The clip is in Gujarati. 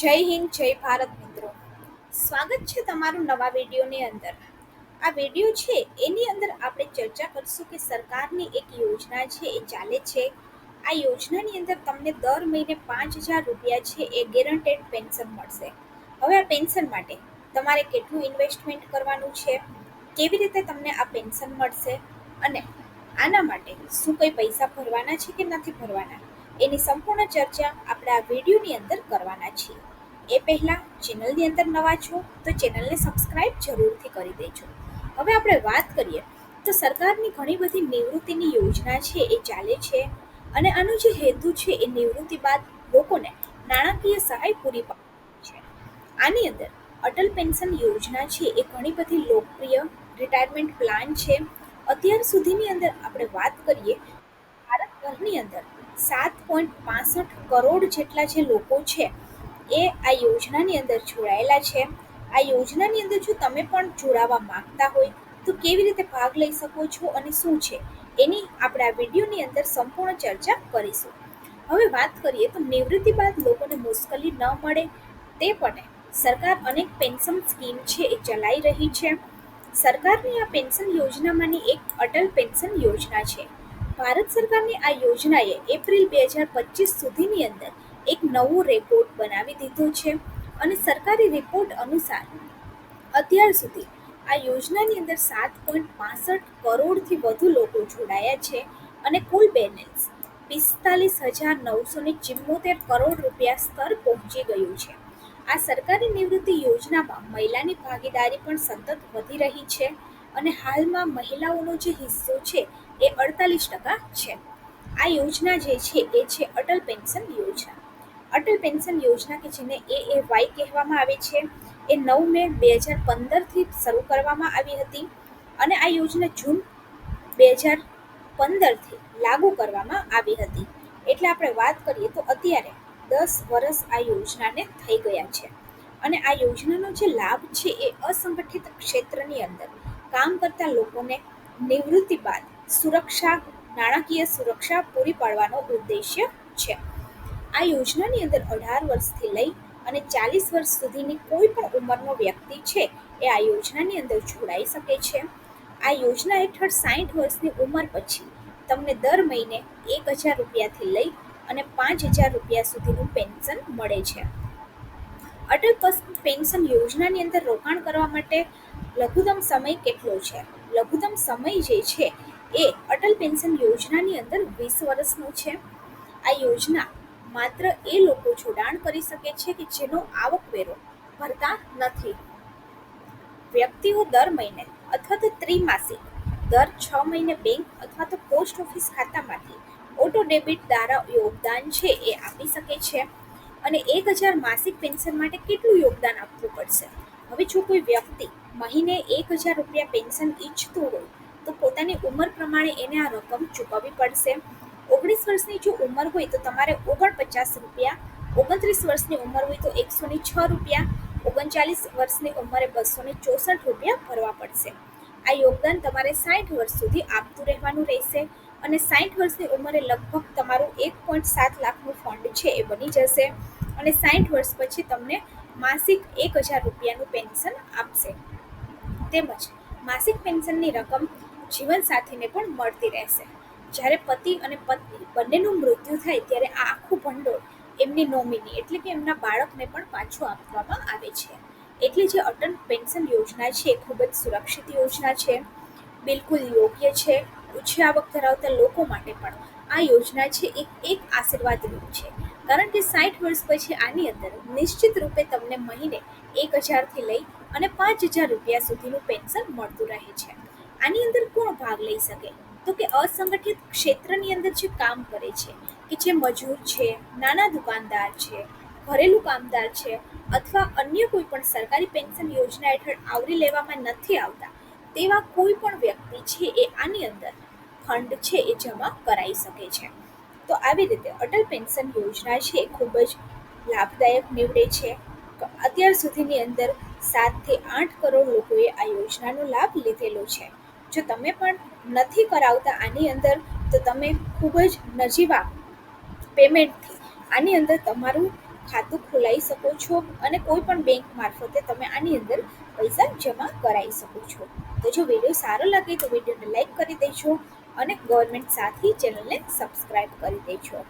જય હિન્દ, જય ભારત મિત્રો. સ્વાગત છે તમારું નવા વિડીયોની અંદર. આ વીડિયો છે, એની અંદર આપણે ચર્ચા કરશું કે સરકારની એક યોજના છે, એ ચાલે છે. આ યોજનાની અંદર તમને દર મહિને પાંચ હજાર રૂપિયા છે, એ ગેરંટેડ પેન્શન મળશે. હવે આ પેન્શન માટે તમારે કેટલું ઇન્વેસ્ટમેન્ટ કરવાનું છે? કેવી રીતે તમને આ પેન્શન મળશે? અને આના માટે શું કંઈ પૈસા ભરવાના છે કે નથી ભરવાના? એની સંપૂર્ણ ચર્ચા આપણે આ વિડીયોની અંદર કરવાના છીએ. એ પહેલાં ચેનલની અંદર નવા છો તો ચેનલને સબસ્ક્રાઇબ જરૂરથી કરી દેજો. હવે આપણે વાત કરીએ તો સરકારની ઘણી બધી નિવૃત્તિની યોજના છે, એ ચાલે છે અને આનો જે હેતુ છે, એ નિવૃત્તિ બાદ લોકોને નાણાકીય સહાય પૂરી પાડવાની છે. આની અંદર અટલ પેન્શન યોજના છે, એ ઘણી બધી લોકપ્રિય રિટાયરમેન્ટ પ્લાન છે. અત્યાર સુધીની અંદર આપણે વાત કરીએ ભારતભરની અંદર સાત પોઈન્ટ પાસઠ કરોડ જેટલા જે લોકો છે એ આ યોજનાની અંદર જોડાયેલા છે. આ યોજનાની અંદર જો તમે પણ જોડાવા માંગતા હોય, તો કેવી રીતે ભાગ લઈ શકો છો અને શું છે? એની આપણે આ વિડીયોની અંદર સંપૂર્ણ ચર્ચા કરીશું. હવે વાત કરીએ તો નિવૃત્તિ બાદ લોકોને મુશ્કેલી ન મળે, તે પણ સરકાર અનેક પેન્શન સ્કીમ છે એ ચલાવી રહી છે. સરકારની આ પેન્શન યોજનામાંની એક અટલ પેન્શન યોજના છે. ભારત સરકારની આ યોજનાએ એપ્રિલ બે હજાર પચીસ સુધીની અંદર એક નવો રેકોર્ડ બનાવી દીધો છે અને સરકારી રિપોર્ટ અનુસાર અત્યાર સુધી આ યોજનાની અંદર સાત પોઈન્ટ પાસઠ કરોડથી વધુ લોકો જોડાયા છે અને કુલ બેલેન્સ પિસ્તાલીસ હજાર નવસો ને ચિમ્મોતેર કરોડ રૂપિયા સ્તર પહોંચી ગયું છે. આ સરકારી નિવૃત્તિ યોજનામાં મહિલાની ભાગીદારી પણ સતત વધી રહી છે અને હાલમાં મહિલાઓનો જે હિસ્સો છે એ અડતાલીસ ટકા છે. આ યોજના જે છે એ છે અટલ પેન્શન યોજના. અટલ પેન્શન યોજના કે જેને એ એ વાય કહેવામાં આવે છે, એ નવ મે બે હજાર પંદરથી શરૂ કરવામાં આવી હતી અને આ યોજના જૂન બે હજાર પંદરથી લાગુ કરવામાં આવી હતી. એટલે આપણે વાત કરીએ તો અત્યારે દસ વર્ષ આ યોજનાને થઈ ગયા છે. અને આ યોજનાનો જે લાભ છે એ અસંગઠિત ક્ષેત્રની અંદર કામ કરતા લોકોને નિવૃત્તિ બાદ સુરક્ષા, નાણાકીય સુરક્ષા પૂરી પાડવાનો ઉદ્દેશ્ય છે. આ યોજનાની અંદર અઢાર વર્ષથી લઈ અને ચાલીસ વર્ષ સુધીની કોઈ પણ ઉંમરનો વ્યક્તિ છે એ આ યોજનાની અંદર જોડાઈ શકે છે. આ યોજના હેઠળ સાઠ વર્ષની ઉંમર પછી તમને દર મહિને એક હજાર રૂપિયાથી લઈ અને પાંચ હજાર રૂપિયા સુધીનું પેન્શન મળે છે. અટલ પેન્શન યોજનાની અંદર રોકાણ કરવા માટે લઘુત્તમ સમય કેટલો છે? લઘુત્તમ સમય જે છે એ અટલ પેન્શન યોજનાની અંદર વીસ વર્ષનો છે. આ યોજના માત્ર એ લોકો જોડાણ કરી શકે છે કે જેનો આવકવેરો ભરતા નથી. વ્યક્તિઓ દર મહિને અથવા તો ત્રિમાસિક, દર છ મહિને બેંક અથવા તો પોસ્ટ ઓફિસ ખાતામાંથી ઓટો ડેબિટ દ્વારા યોગદાન છે એ આપી શકે છે. અને એક હજાર માસિક પેન્શન માટે કેટલું યોગદાન આપવું પડશે? હવે જો કોઈ વ્યક્તિ મહિને એક હજાર રૂપિયા પેન્શન ઈચ્છતું હોય, તો પોતાની ઉંમર પ્રમાણે એને આ રકમ ચૂકવવી પડશે. ઓગણીસ વર્ષની જો ઉંમર હોય તો તમારે ઓગણપચાસ રૂપિયા, ઓગણત્રીસ વર્ષની ઉંમર હોય તો એકસો ને છ રૂપિયા, ઓગણચાલીસ વર્ષની ઉંમરે બસો ને ચોસઠ રૂપિયા ભરવા પડશે. આ યોગદાન તમારે સાઠ વર્ષ સુધી આપતું રહેવાનું રહેશે અને સાઠ વર્ષની ઉંમરે લગભગ તમારું એક પોઈન્ટ સાત લાખનું ફંડ છે એ બની જશે અને સાઠ વર્ષ પછી તમને માસિક એક હજાર રૂપિયાનું પેન્શન આપશે. તેમજ માસિક પેન્શનની રકમ જીવનસાથીને પણ મળતી રહેશે. જ્યારે પતિ અને પત્ની બંનેનું મૃત્યુ થાય ત્યારે આ આખું ભંડોળ એમની નોમિની એટલે કે એમના બાળકને પણ પાછું આપવામાં આવે છે. એટલે જે અટલ પેન્શન યોજના છે એ ખૂબ જ સુરક્ષિત યોજના છે. બિલકુલ યોગ્ય છે. ઓછી આવક ધરાવતા લોકો માટે પણ આ યોજના છે એક એક આશીર્વાદ રૂપ છે. કારણ કે સાઠ વર્ષ પછી આની અંદર નિશ્ચિત રૂપે તમને મહિને એક હજારથી લઈ અને પાંચ હજાર રૂપિયા સુધીનું પેન્શન મળતું રહે છે. આની અંદર કોણ ભાગ લઈ શકે? તો કે અસંગઠિત ક્ષેત્રની અંદર જે કામ કરે છે, કે જે મજૂર છે, નાના દુકાનદાર છે, ઘરેલું કામદાર છે, અથવા અન્ય કોઈ પણ સરકારી પેન્શન યોજના હેઠળ આવરી લેવામાં નથી આવતા, તેવા કોઈ પણ વ્યક્તિ છે એ આની અંદર ફંડ છે એ જમા કરાવી શકે છે. તો આવી રીતે અટલ પેન્શન યોજના છે એ ખૂબ જ લાભદાયક નીવડે છે. અત્યાર સુધીની અંદર સાતથી આઠ કરોડ લોકોએ આ યોજનાનો લાભ લીધેલો છે. જો તમે પણ નથી કરાવતા આની અંદર તો તમે ખૂબ જ નજીવા પેમેન્ટથી આની અંદર તમારું ખાતું ખોલાવી શકો છો અને કોઈ પણ બેંક મારફતે તમે આની અંદર પૈસા જમા કરાવી શકો છો. તો જો વીડિયો સારો લાગે તો વિડીયોને લાઇક કરી દેજો અને ગવર્મેન્ટ સાથી ચેનલને સબસ્ક્રાઈબ કરી દેજો.